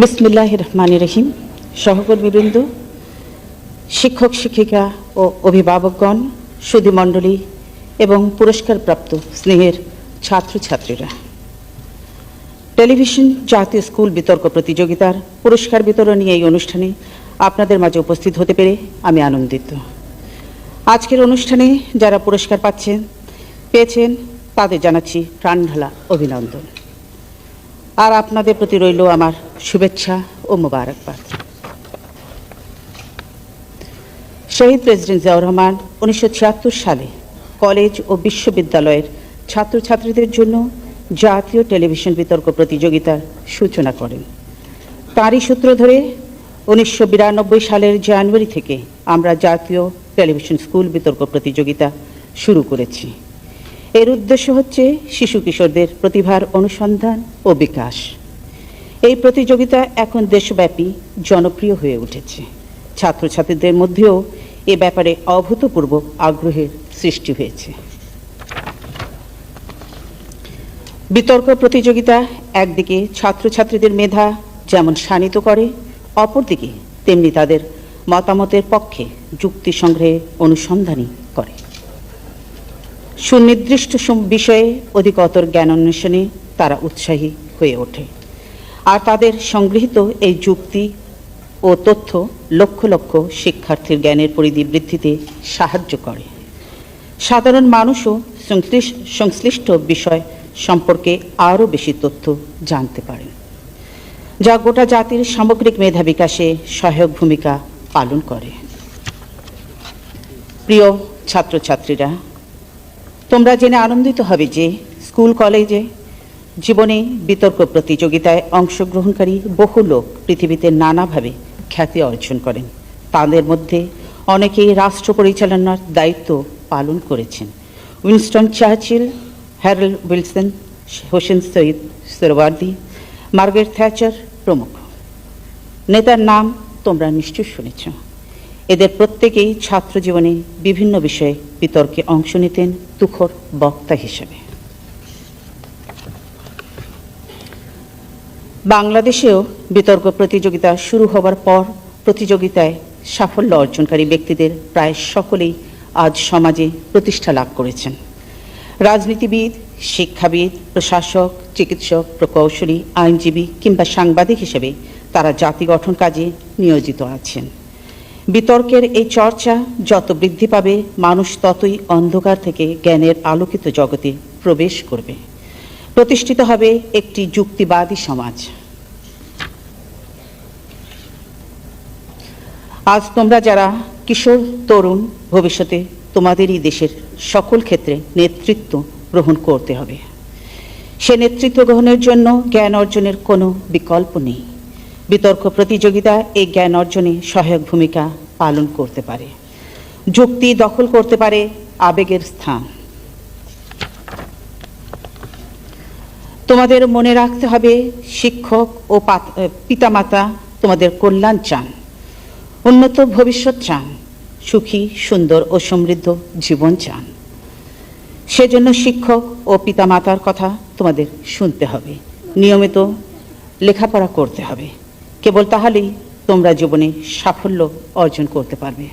বিসমিল্লাহ রহমান রহিম সহকর্মীবৃন্দ, শিক্ষক, শিক্ষিকা ও অভিভাবকগণ, সুধীমণ্ডলী এবং পুরস্কারপ্রাপ্ত স্নেহের ছাত্রছাত্রীরা। টেলিভিশন জাতীয় স্কুল বিতর্ক প্রতিযোগিতার পুরস্কার বিতরণী এই অনুষ্ঠানে আপনাদের মাঝে উপস্থিত হতে পেরে আমি আনন্দিত। আজকের অনুষ্ঠানে যারা পুরস্কার পাচ্ছেন, পেয়েছেন, তাদের জানাচ্ছি প্রাণঢালা অভিনন্দন। আর আপনাদের প্রতি রইল আমার শুভেচ্ছা ও মোবারকবাদ। শহীদ প্রেসিডেন্ট জিয়াউর রহমান উনিশশো ছিয়াত্তর সালে কলেজ ও বিশ্ববিদ্যালয়ের ছাত্রছাত্রীদের জন্য জাতীয় টেলিভিশন বিতর্ক প্রতিযোগিতার সূচনা করেন। তারই সূত্র ধরে উনিশশো বিরানব্বই সালের জানুয়ারি থেকে আমরা জাতীয় টেলিভিশন স্কুল বিতর্ক প্রতিযোগিতা শুরু করেছি। এর উদ্দেশ্য হচ্ছে শিশু কিশোরদের প্রতিভার অনুসন্ধান ও বিকাশ। এই প্রতিযোগিতা এখন দেশব্যাপী জনপ্রিয় হয়ে উঠেছে। ছাত্রছাত্রীদের মধ্যেও এ ব্যাপারে অভূতপূর্ব আগ্রহের সৃষ্টি হয়েছে। বিতর্ক প্রতিযোগিতা একদিকে ছাত্রছাত্রীদের মেধা যেমন শানিত করে, অপরদিকে তেমনি তাদের মতামতের পক্ষে যুক্তি সংগ্রহে অনুসন্ধানী করে। সুনির্দিষ্ট বিষয়ে অধিকতর জ্ঞান অন্বেষণে তারা উৎসাহী হয়ে ওঠে। আর তাদের সংগৃহীত এই যুক্তি ও তথ্য লক্ষ লক্ষ শিক্ষার্থীর জ্ঞানের পরিধি বৃদ্ধিতে সাহায্য করে। সাধারণ মানুষও সংশ্লিষ্ট- বিষয় সম্পর্কে আরও বেশি তথ্য জানতে পারেন, যা গোটা জাতির সামগ্রিক মেধা বিকাশে সহায়ক ভূমিকা পালন করে। প্রিয় ছাত্রছাত্রীরা, তোমরা জেনে আনন্দিত হবে যে স্কুল, কলেজে জীবনে বিতর্ক প্রতিযোগিতায় অংশগ্রহণকারী বহু লোক পৃথিবীতে নানাভাবে খ্যাতি অর্জন করেন। তাদের মধ্যে অনেকেই রাষ্ট্র পরিচালনার দায়িত্ব পালন করেছেন। Winston Churchill Harold Wilson, Hossain Syed Suhrawardy Margaret Thatcher প্রমুখ। নেতার নাম তোমরা নিশ্চয় শুনেছ। এদের প্রত্যেকেই ছাত্র জীবনে বিভিন্ন বিষয়ে বিতর্কে অংশ নিতেন তুখর বক্তা হিসেবে। বাংলাদেশেও বিতর্ক প্রতিযোগিতা শুরু হবার পর প্রতিযোগিতায় সাফল্য অর্জনকারী ব্যক্তিদের প্রায় সকলেই আজ সমাজে প্রতিষ্ঠা লাভ করেছেন। রাজনীতিবিদ, শিক্ষাবিদ, প্রশাসক, চিকিৎসক, প্রকৌশলী, আইনজীবী কিংবা সাংবাদিক হিসেবে তারা জাতি গঠন কাজে নিয়োজিত আছেন। বিতর্কের এই চর্চা যত বৃদ্ধি পাবে, মানুষ ততই অন্ধকার থেকে জ্ঞানের আলোকিত জগতে প্রবেশ করবে। প্রতিষ্ঠিত হবে একটি যুক্তিবাদী সমাজ। আজ তোমরা যারা কিশোর, তরুণ, ভবিষ্যতে তোমাদেরই দেশের সকল ক্ষেত্রে নেতৃত্ব গ্রহণ করতে হবে। সে নেতৃত্ব গ্রহণের জন্য জ্ঞান অর্জনের কোনো বিকল্প নেই। বিতর্ক প্রতিযোগিতা এই জ্ঞান অর্জনে সহায়ক ভূমিকা পালন করতে পারে। যুক্তি দখল করতে পারে আবেগের স্থান। তোমাদের মনে রাখতে হবে, শিক্ষক ও পিতামাতা তোমাদের কল্যাণ চান, উন্নত ভবিষ্যৎ চান, সুখী, সুন্দর ও সমৃদ্ধ জীবন চান। সেজন্য শিক্ষক ও পিতামাতার কথা তোমাদের শুনতে হবে, নিয়মিত লেখাপড়া করতে হবে, কেবল তাহলেই তোমরা জীবনে সাফল্য অর্জন করতে পারবে।